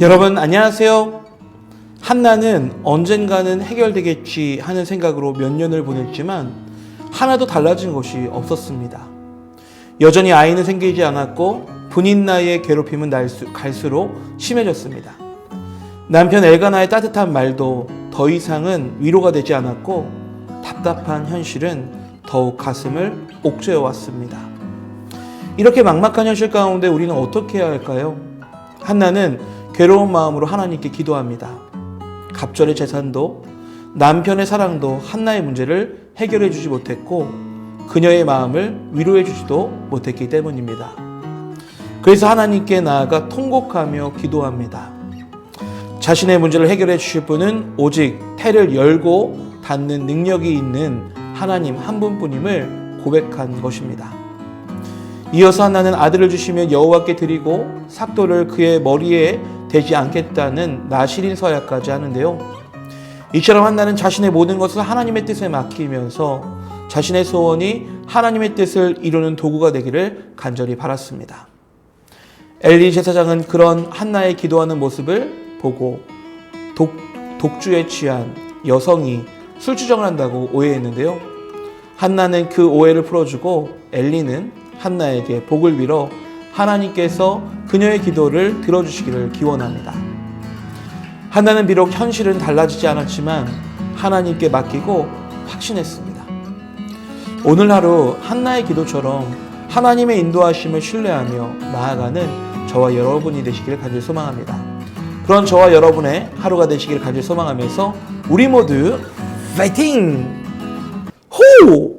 여러분 안녕하세요. 한나는 언젠가는 해결되겠지 하는 생각으로 몇 년을 보냈지만 하나도 달라진 것이 없었습니다. 여전히 아이는 생기지 않았고 본인 나이의 괴롭힘은 갈수록 심해졌습니다. 남편 엘가나의 따뜻한 말도 더 이상은 위로가 되지 않았고 답답한 현실은 더욱 가슴을 옥죄어 왔습니다. 이렇게 막막한 현실 가운데 우리는 어떻게 해야 할까요? 한나는 괴로운 마음으로 하나님께 기도합니다. 갑절의 재산도 남편의 사랑도 한나의 문제를 해결해 주지 못했고 그녀의 마음을 위로해 주지도 못했기 때문입니다. 그래서 하나님께 나아가 통곡하며 기도합니다. 자신의 문제를 해결해 주실 분은 오직 태를 열고 닫는 능력이 있는 하나님 한 분뿐임을 고백한 것입니다. 이어서 한나는 아들을 주시면 여호와께 드리고 삭도를 그의 머리에 대지 않겠다는 나시린 서약까지 하는데요. 이처럼 한나는 자신의 모든 것을 하나님의 뜻에 맡기면서 자신의 소원이 하나님의 뜻을 이루는 도구가 되기를 간절히 바랐습니다. 엘리 제사장은 그런 한나의 기도하는 모습을 보고 독, 독주에 취한 여성이 술주정을 한다고 오해했는데요. 한나는 그 오해를 풀어주고 엘리는 한나에게 복을 빌어 하나님께서 그녀의 기도를 들어주시기를 기원합니다. 한나는 비록 현실은 달라지지 않았지만 하나님께 맡기고 확신했습니다. 오늘 하루 한나의 기도처럼 하나님의 인도하심을 신뢰하며 나아가는 저와 여러분이 되시기를 간절히 소망합니다. 그런 저와 여러분의 하루가 되시기를 간절히 소망하면서 우리 모두 파이팅! 호!